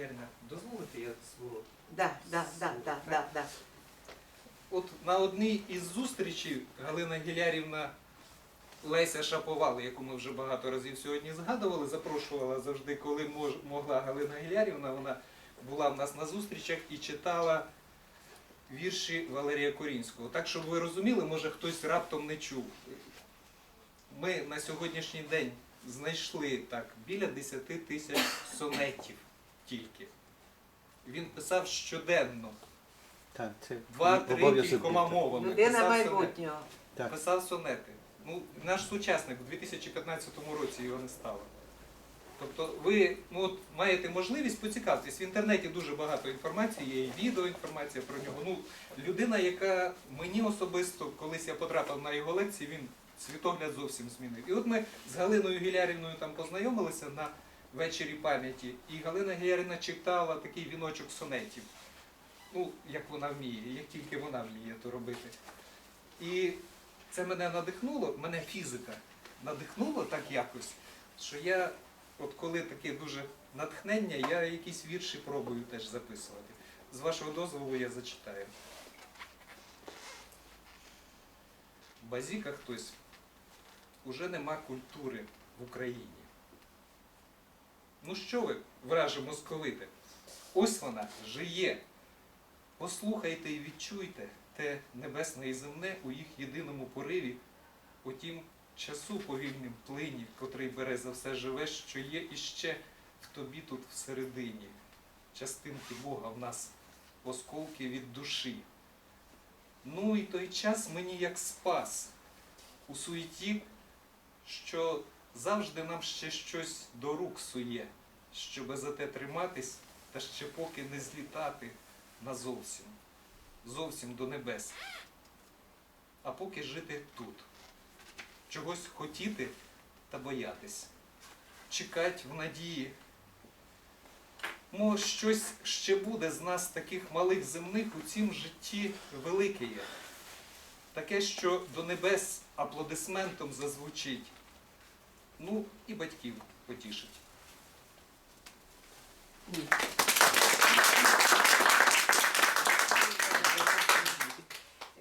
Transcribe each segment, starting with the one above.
Гілярівна, дозволите я слово? Да, да, да, да, да, да. От на одній із зустрічей Галина Гілярівна Леся Шаповал, яку ми вже багато разів сьогодні згадували, запрошувала завжди, коли мож, могла Галина Гілярівна. Вона була в нас на зустрічах і читала вірші Валерія Корінського. Так, щоб ви розуміли, може хтось раптом не чув. Ми на сьогоднішній день знайшли так біля 10 тисяч сонетів тільки. Він писав щоденно. Так, це Два-три обов'язок кількома діти. мовами. Людина Писав сонети. майбутнього. Так. Писав сонети. Ну, наш сучасник у 2015 році його не стало. Тобто ви ну, от, маєте можливість поцікавитись. В інтернеті дуже багато інформації, є і відеоінформація про нього. Ну, людина, яка мені особисто, колись я потрапив на його лекції, він світогляд зовсім змінив. І от ми з Галиною Гілярівною там познайомилися на вечорі пам'яті, і Галина Гілярівна читала такий віночок сонетів. Ну, як вона вміє, як тільки вона вміє то робити. І це мене надихнуло, мене фізика надихнуло так якось, що я, от коли таке дуже натхнення, я якісь вірші пробую теж записувати. З вашого дозволу я зачитаю. Базіка хтось. Уже нема культури в Україні. Ну що ви, враже московите? Ось вона жиє. Послухайте і відчуйте те небесне і земне у їх єдиному пориві, у тім часу повільним плині, котрий бере за все живе, що є іще в тобі тут всередині. Частинки Бога в нас, осколки від душі. Ну і той час мені як спас у суеті, що завжди нам ще щось до рук сує, щоби за те триматись, та ще поки не злітати назовсім, зовсім до небес. А поки жити тут, чогось хотіти та боятись, чекать в надії. Може, щось ще буде з нас таких малих земних у цім житті велике є. Таке, що до небес аплодисментом зазвучить. Ну і батьків потішить.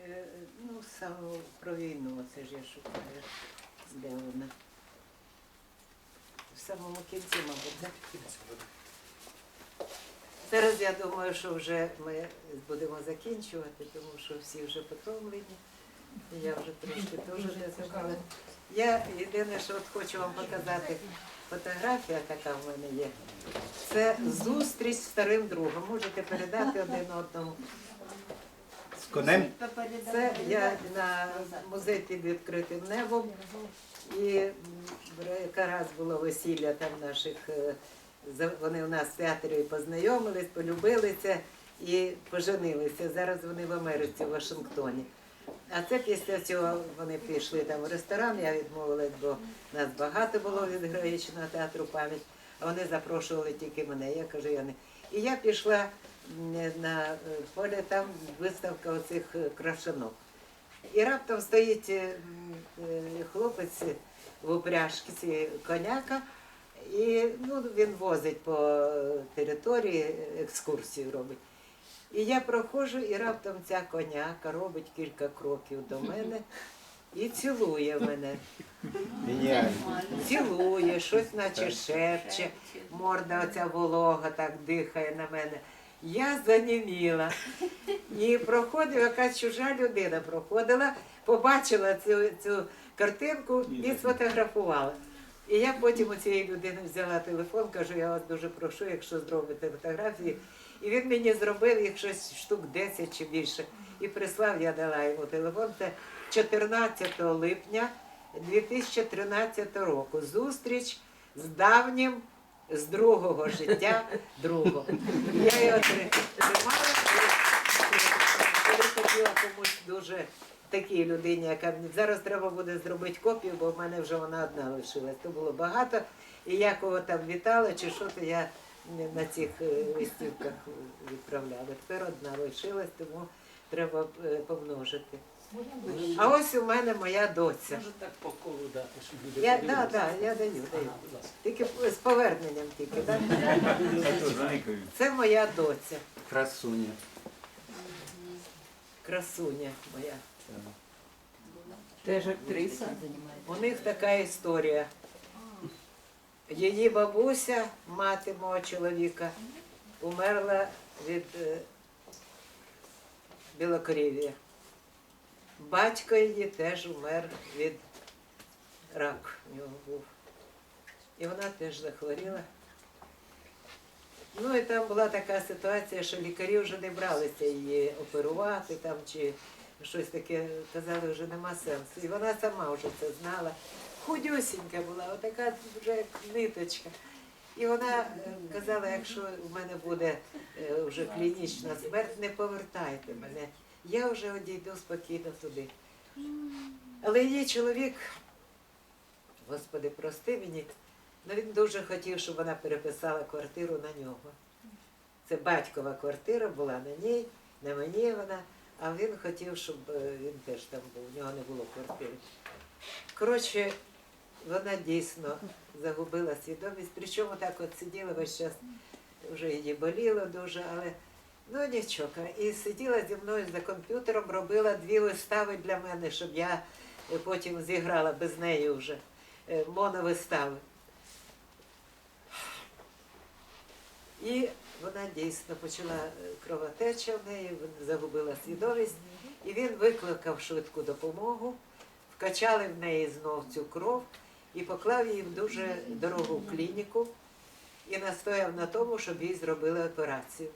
Е, Ну, саме про війну, це ж я шукаю. Де вона? В самому кінці, мабуть, так? Зараз я думаю, що вже ми будемо закінчувати, тому що всі вже потомлені. Я вже трошки теж не. Я єдине, що от хочу вам показати, фотографія така в мене є. Це зустріч з старим другом. Можете передати один одному. З конем Це я на музей під відкритим небом. І якраз було весілля там наших. е, Вони у нас в театрі познайомились, полюбилися і поженилися. Зараз вони в Америці, в Вашингтоні. А це після цього вони пішли там в ресторан, я відмовилась, бо нас багато було від героїчного театру пам'ять, а вони запрошували тільки мене. Я кажу, я не. І я пішла на е, поле, там виставка оцих е, крашанок. І раптом стоїть е, хлопець в упряжці коняка, і ну, він возить по території, екскурсію робить. І я проходжу, і раптом ця коняка робить кілька кроків до мене і цілує мене. Цілує, щось наче шепче, морда оця волога так дихає на мене. Я заніміла. І проходила якась чужа людина проходила, побачила цю, цю картинку і сфотографувала. І я потім у цієї людини взяла телефон, кажу, я вас дуже прошу, якщо зробите фотографії. І він мені зробив їх щось штук 10 чи більше. І прислав, я дала йому телефон. Це 14 липня 2013 року. Зустріч з давнім, з другого життя другом. Я його тримала. і хотіла комусь дуже такій людині, яка зараз треба буде зробити копію, бо в мене вже вона одна лишилась. То було багато. І я кого там вітала, чи що, то я на цих е, листівках відправляла. Тепер одна лишилась, тому треба е, помножити. А ось у мене моя доця. Може так по колу дати, щоб люди Я, подивилися? да, да, я даю, даю. Тільки з поверненням тільки, так? Це моя доця, Красуня. красуня моя. Теж актриса. У них така історія. Її бабуся, мати мого чоловіка, умерла від е, білокрів'я. Батько її теж умер від раку в нього був. І вона теж захворіла. Ну і там була така ситуація, що лікарі вже не бралися її оперувати там чи щось таке, казали, вже нема сенсу. І вона сама вже це знала. Худюсінька була, отака вже ниточка. І вона е, казала, якщо в мене буде е, вже клінічна смерть, не повертайте мене. Я вже одійду спокійно туди. Але її чоловік, Господи, прости мені, ну він дуже хотів, щоб вона переписала квартиру на нього. Це батькова квартира була на ній, на мені вона, а він хотів, щоб е, він теж там був, у нього не було квартири. Коротше, вона дійсно загубила свідомість, причому так от сиділа весь час, вже її боліло дуже, але ну нічого. І сиділа зі мною за комп'ютером, робила дві вистави для мене, щоб я е, потім зіграла без неї вже е, моновистави. І вона дійсно почала е, кровотеча в неї, загубила свідомість, і він викликав швидку допомогу, вкачали в неї знов цю кров і поклав її в дуже дорогу клініку і настояв на тому, щоб їй зробили операцію.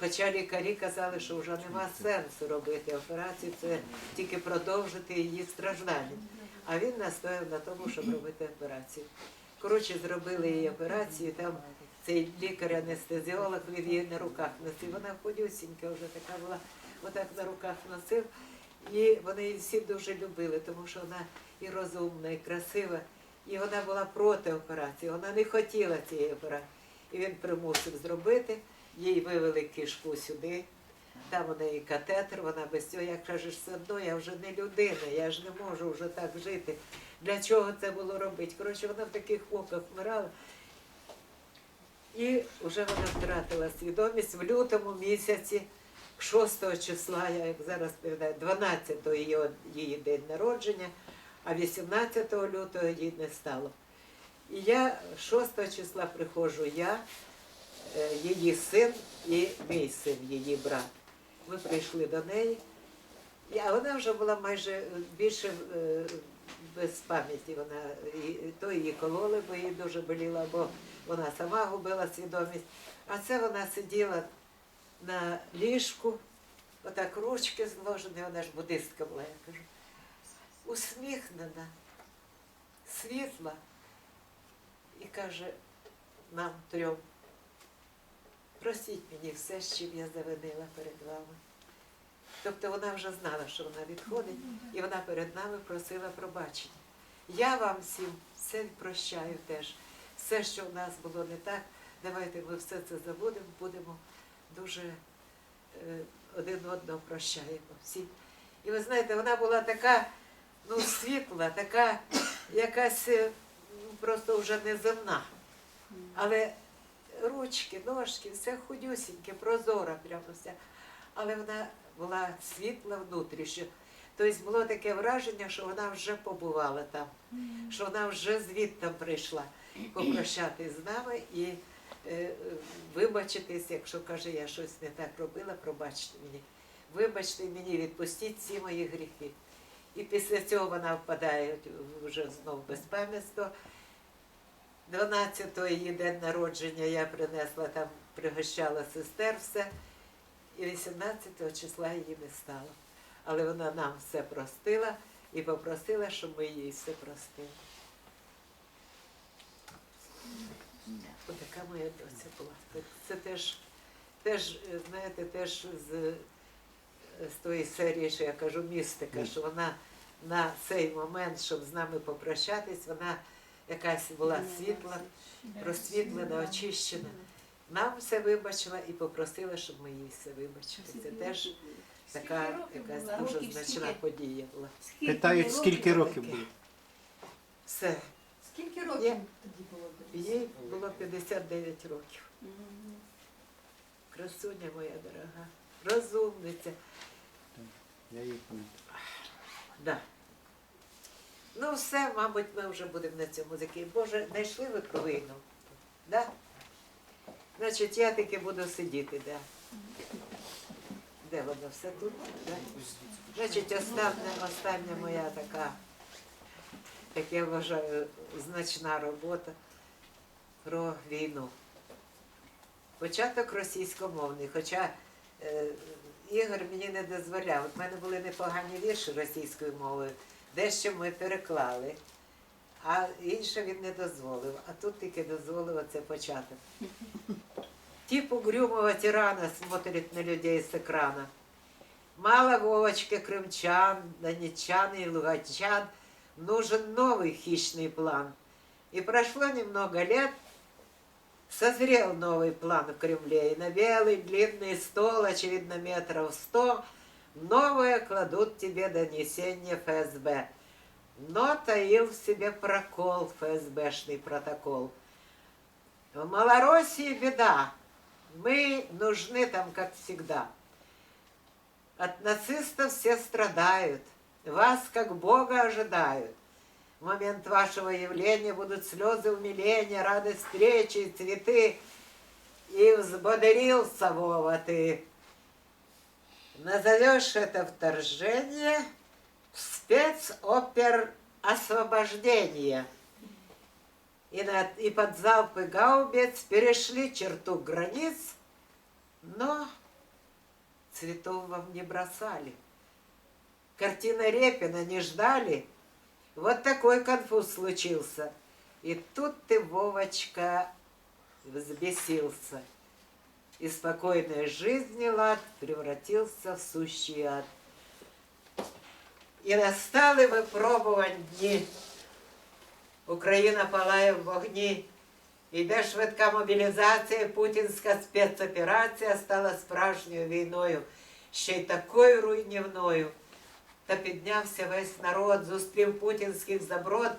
Хоча лікарі казали, що вже нема сенсу робити операцію, це тільки продовжити її страждання. А він настояв на тому, щоб робити операцію. Коротше, зробили їй операцію, там цей лікар-анестезіолог він її на руках носив. Вона ходюсінька вже така була, отак на руках носив. І вони її всі дуже любили, тому що вона і розумна, і красива. І вона була проти операції, вона не хотіла цієї операції. І він примусив зробити, їй вивели кишку сюди. Там у неї катетер, вона без цього, я кажу, ж все одно, я вже не людина, я ж не можу вже так жити. Для чого це було робити? Коротше, вона в таких муках вмирала. І вже вона втратила свідомість в лютому місяці, 6 числа, я як зараз пам'ятаю, 12 її, її день народження, а 18 лютого її не стало. І я 6 числа приходжу я, е, її син і мій син, її брат. Ми прийшли до неї, а вона вже була майже е, більше е, без пам'яті. Вона то її кололи, бо їй дуже боліло, бо вона сама губила свідомість. А це вона сиділа на ліжку, отак ручки зложені, вона ж буддистка була, я кажу. Усміхнена, світла, і каже нам трьом, простіть мені все, з чим я завинила перед вами. Тобто вона вже знала, що вона відходить, і вона перед нами просила пробачення. Я вам всім все прощаю теж. Все, що в нас було не так, давайте ми все це забудемо, будемо дуже е, один одного прощаємо всі. І ви знаєте, вона була така ну, світла, така якась е, ну, просто вже неземна. Але ручки, ножки, все худюсіньке, прозора прямо вся. Але вона була світла внутрішньо. Тобто було таке враження, що вона вже побувала там, що вона вже звідти прийшла попрощатись з нами і е, вибачитись, якщо каже, я щось не так робила, пробачте мені. Вибачте мені, відпустіть всі мої гріхи. І після цього вона впадає вже знов безпам'ятство. 12-го її день народження я принесла там, пригощала сестер все. І 18 числа її не стало. Але вона нам все простила і попросила, щоб ми їй все простили. Ось така моя доця була. Це, теж, теж, знаєте, теж з, з тої серії, що я кажу, містика, що вона на цей момент, щоб з нами попрощатись, вона якась була світла, просвітлена, очищена. Нам все вибачила і попросила, щоб ми їй все вибачили. Це теж така якась дуже значна подія була. Питають, скільки років було. Все. Скільки років тоді було? Їй було 59 років. Красуня моя дорога, розумниця. Я її пам'ятаю. Да. Ну, все, мабуть, ми вже будемо на цьому закінчити. Боже, знайшли ви провину? Да? Значить, я таки буду сидіти, да. Де воно все тут? Да? Значить, остання, остання моя така, як я вважаю, значна робота про війну. Початок російськомовний, хоча Ігор мені не дозволяв. У мене були непогані вірші російською мовою, дещо ми переклали, а інше він не дозволив. А тут тільки дозволив оце початок. Тип угрюмого тирана смотрит на людей с экрана. Мало Вовочке крымчан, донечан и лугачан, нужен новый хищный план. И прошло немного лет, Созрел новый план в Кремле, и на белый длинный стол, очевидно, метров сто, новое кладут тебе донесение ФСБ. Но таил в себе прокол ФСБшный протокол. В Малороссии беда. Мы нужны там, как всегда. От нацистов все страдают. Вас, как Бога, ожидают. В момент вашего явления будут слезы умиления, радость встречи, и цветы. И взбодрился, Вова, ты. Назовешь это вторжение спецопер освобождения. И, на, и под залпы гаубиц перешли черту границ, но цветов вам не бросали. Картина Репина не ждали. Вот такой конфуз случился. И тут ты, Вовочка, взбесился. И спокойной жизни лад превратился в сущий ад. І настали випробувань дні. Україна палає в вогні. Іде швидка мобілізація, путінська спецоперація стала справжньою війною, ще й такою руйнівною. Та піднявся весь народ, зустрів путінських заброд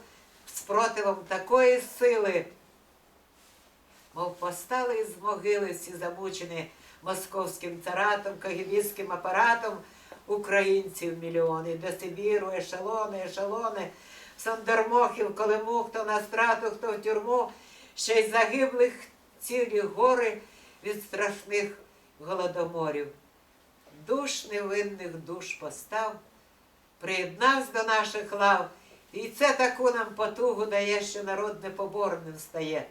спротивом такої сили, мов постали із могили всі замучені московським царатом, кагібістським апаратом українців мільйони, до Сибіру, ешелони, ешелони, Сандермохів, Колиму, хто на страту, хто в тюрму, ще й загиблих цілі гори від страшних голодоморів. Душ невинних душ постав, приєднався до наших лав, і це таку нам потугу дає, що народ непоборним стає.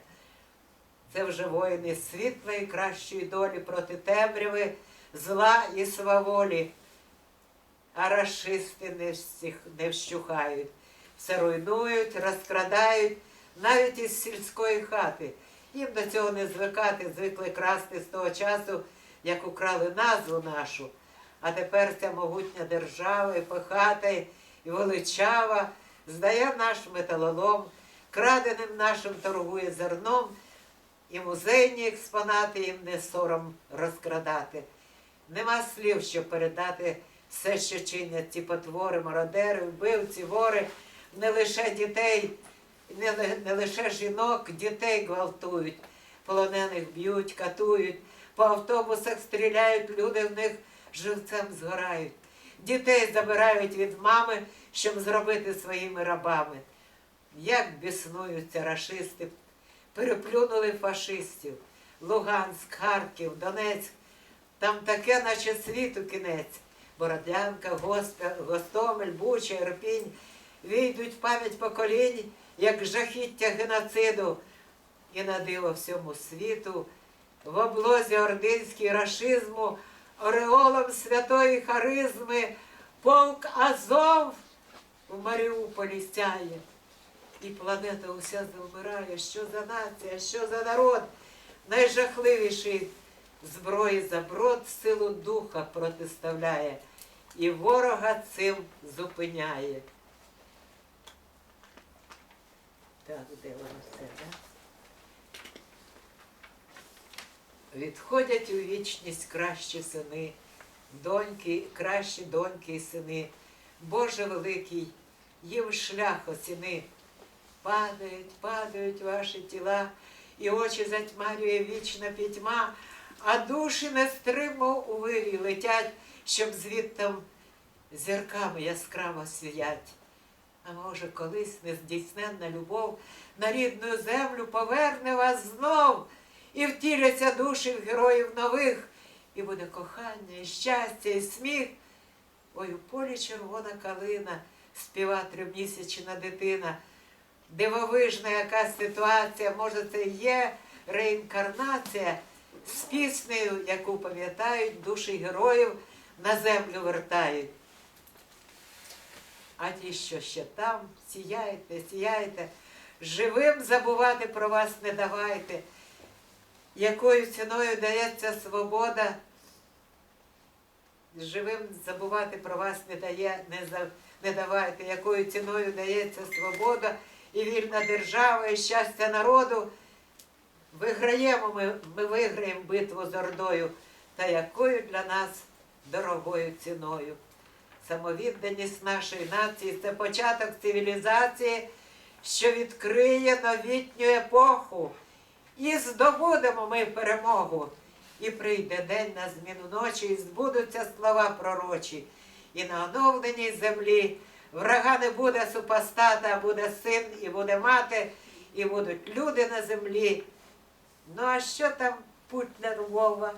Це вже воїни світлої, кращої долі проти темряви, зла і сваволі. А рашисти не, всіх, не вщухають, все руйнують, розкрадають навіть із сільської хати. Їм до цього не звикати, звикли красти з того часу, як украли назву нашу. А тепер ця могутня держава, і пихата, і величава здає наш металолом, краденим нашим торгує зерном, і музейні експонати їм не сором розкрадати. Нема слів, щоб передати все, що чинять ці потвори, мародери, вбивці, вори, не лише дітей, не, не лише жінок, дітей гвалтують, полонених б'ють, катують, по автобусах стріляють, люди в них живцем згорають. Дітей забирають від мами, щоб зробити своїми рабами. Як біснуються рашисти, переплюнули фашистів. Луганськ, Харків, Донецьк. Там таке, наче світу кінець. Бородянка, Госпе- Гостомель, Буча, Ірпінь війдуть в пам'ять поколінь, як жахіття геноциду. І на диво всьому світу, в облозі ординській рашизму, ореолом святої харизми, полк Азов в Маріуполі сяє. І планета уся завмирає, що за нація, що за народ, найжахливіший зброї заброд силу духа протиставляє і ворога цим зупиняє. Так, де воно все, так? Відходять у вічність кращі сини, доньки, кращі доньки і сини. Боже великий, їм шлях оціни. Падають, падають ваші тіла, і очі затьмарює вічна пітьма, а душі нестримно у вирі летять, щоб звідтам зірками яскраво сіять. А може, колись нездійсненна любов на рідну землю поверне вас знов, і втіляться душі в героїв нових, і буде кохання, і щастя, і сміх. Ой, у полі червона калина, співа тримісячна дитина. Дивовижна якась ситуація, може, це є реінкарнація з піснею, яку пам'ятають душі героїв, на землю вертають. А ті, що ще там, сіяйте, сіяйте, живим забувати про вас не давайте. Якою ціною дається свобода, живим забувати про вас не дає, не, за, не давайте, якою ціною дається свобода і вільна держава, і щастя народу. Виграємо ми, ми виграємо битву з Ордою, та якою для нас дорогою ціною. Самовідданість нашої нації це початок цивілізації, що відкриє новітню епоху. І здобудемо ми перемогу. І прийде день на зміну ночі, і збудуться слова пророчі. І на оновленій землі врага не буде супостата, а буде син і буде мати, і будуть люди на землі. Ну а що там путь нервова?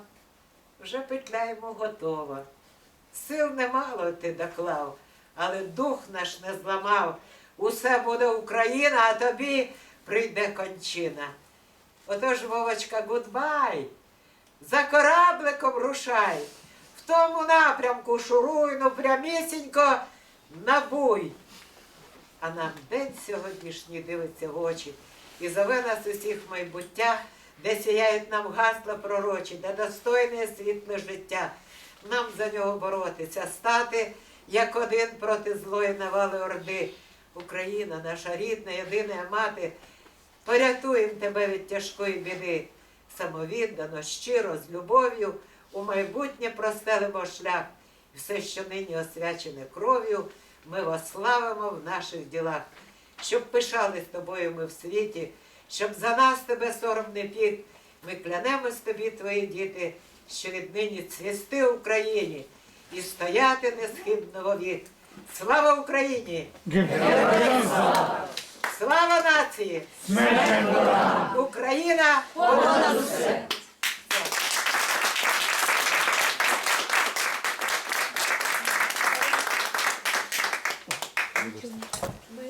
Вже петля йому готова. Сил немало ти доклав, але дух наш не зламав. Усе буде Україна, а тобі прийде кончина. Отож, Вовочка, гудбай. За корабликом рушай. В тому напрямку шуруй, ну прямісінько набуй. А нам день сьогоднішній дивиться в очі і зове нас усіх майбуття, де сіяють нам гасла пророчі, де достойне світле життя. Нам за нього боротися, стати як один проти злої навали орди. Україна, наша рідна, єдина мати, порятуємо тебе від тяжкої біди. Самовіддано, щиро, з любов'ю у майбутнє простелимо шлях. І все, що нині освячене кров'ю, ми вас славимо в наших ділах. Щоб пишались тобою ми в світі, щоб за нас тебе сором не пік. Ми клянемось тобі, твої діти, що віднині цвісти Україні і стояти несхибно вовік. Слава Україні! Слава нації! Україна! понад усе! Ми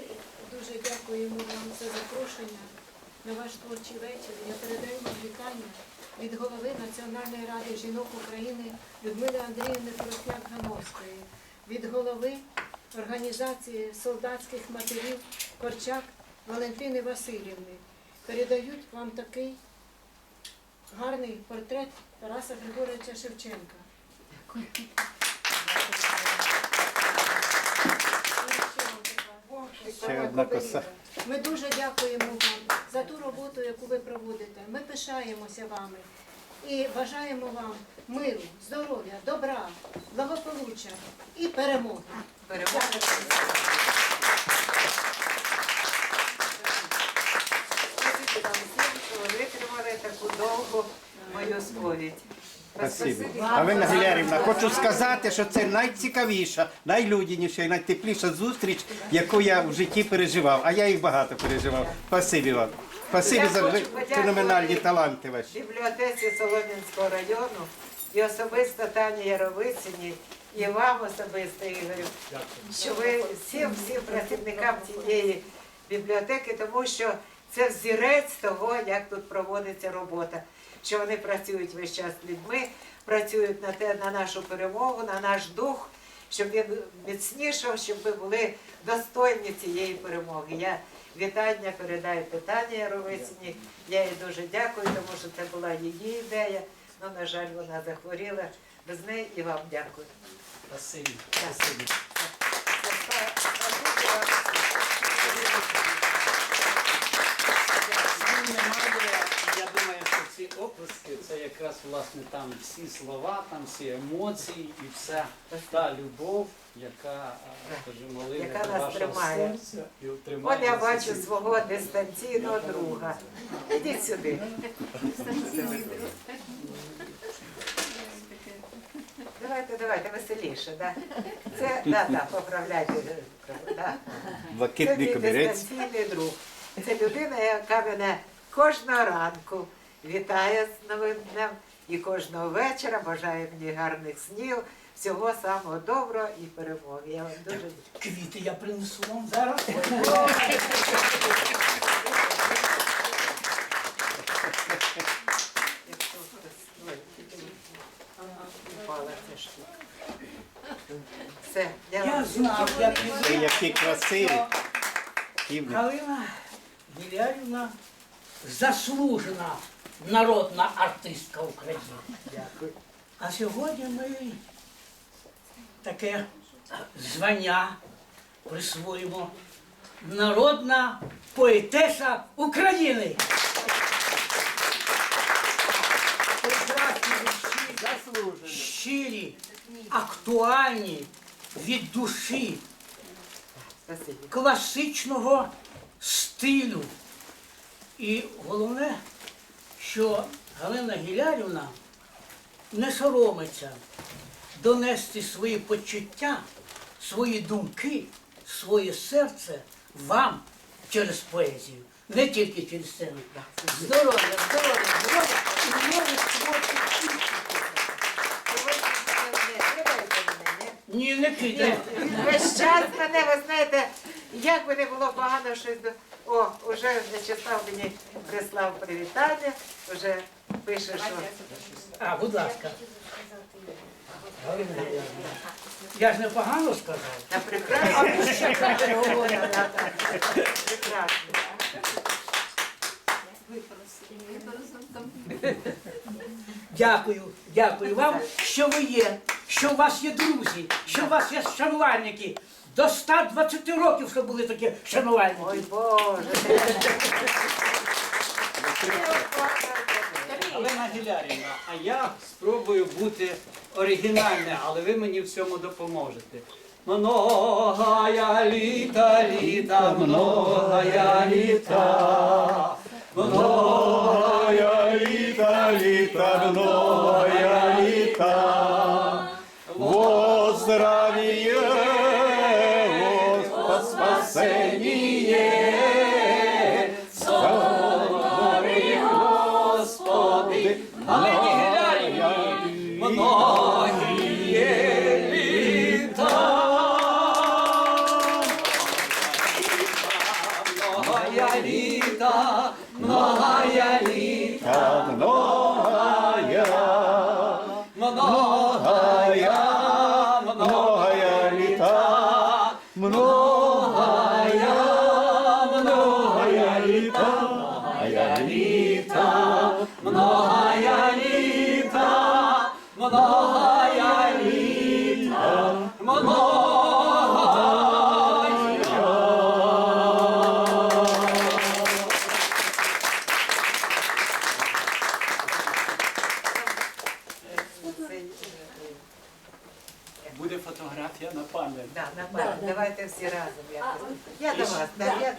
дуже дякуємо вам за запрошення на ваш творчий вечір. Я передаю вам вітання від голови Національної ради жінок України Людмили Андріївни Порохняк-Гановської, від голови організації солдатських матерів Корчак Валентини Васильівни. Передають вам такий гарний портрет Тараса Григоровича Шевченка. Ще одна коса. Ми дуже дякуємо вам за ту роботу, яку ви проводите. Ми пишаємося вами і бажаємо вам миру, здоров'я, добра, благополуччя і перемоги. Ви витримали таку довгу мою сповідь. Спасибі. Галина Гілярівна, хочу сказати, що це найцікавіша, найлюдяніша і найтепліша зустріч, яку я в житті переживав. А я їх багато переживав. Спасибі вам. Спасибі за феноменальні таланти ваші. бібліотеці Солом'янського району і особисто Тані Яровицині, і вам особисто, Ігорю, що ви всім всім працівникам цієї бібліотеки, тому що це взірець того, як тут проводиться робота. Що вони працюють весь час людьми, працюють на те, на нашу перемогу, на наш дух, щоб він міцнішав, щоб ми були достойні цієї перемоги. Я вітання передаю Тані Яровицині. Я їй дуже дякую, тому що це була її ідея. Ну, на жаль, вона захворіла. Без неї і вам дякую. Спасибі. Спасибі. Я думаю, що ці оплески, це якраз власне там всі слова, там всі емоції і вся та любов, яка, а, скажімо, Яка до нас тримає. і тримає. От я бачу свого дистанційного друга. Ідіть сюди. Давайте, давайте, веселіше, да? Це, да, да, поправляйте. Да. Це Блакитний мій дистанційний друг. Це людина, яка мене кожного ранку вітає з новим днем і кожного вечора бажає мені гарних снів, всього самого доброго і перемоги. Я вам дуже Квіти я принесу вам зараз. Якщо хтось- ой, упала ця штука. Все, я Я знав, як Ви які красиві. Галина Гілярівна заслужена народна артистка України. дякую. А сьогодні ми таке звання присвоїмо народна поетеса України. Прекрасні вірші, щирі, актуальні, від душі. Класичного стилю. І головне, що Галина Гілярівна не соромиться донести свої почуття, свої думки, своє серце вам через поезію, не тільки через сцену. Здоров'я, здоров'я, здоров'я і нових творчих успіхів. Не кидайте мене, ні? Не кидай. Весь час мене, ви знаєте, як би не було погано щось до. О, вже В'ячеслав мені прислав привітання, вже пише, що А, будь ласка. Я ж непогано сказав. та прекрасно. Прекрасно. Дякую, дякую вам, що ви є, що у вас є друзі, що у вас є шанувальники. До 120 років, щоб були такі шанувальники. Ой Боже. Олена Гілярівна, а я спробую бути оригінальним, але ви мені в цьому допоможете. Многая літа, літа, многая літа, многая літа, літа, многая Многая літа, многая літа, многая,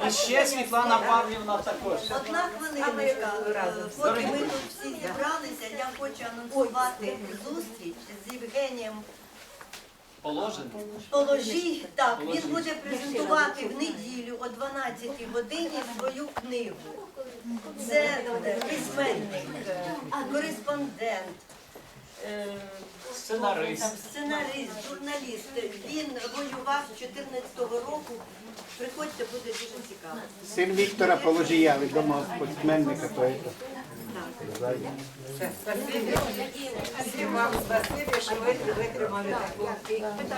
І ще Світлана Павлівна також. Одна хвилиночка. Поки ми тут всі зібралися, я хочу анонсувати зустріч з Євгенієм Положено. Положій. Так, він буде презентувати в неділю о 12 годині свою книгу. Це письменник, кореспондент. Е, Сценарист. Сценарист, журналіст. Він воював з 14-го року. Приходьте, буде дуже цікаво. Син Віктора Положія, відомого письменника, поета. Всім вам спасибі, що ви витримали таку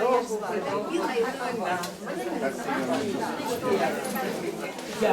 довгу, довгу. Да. Ви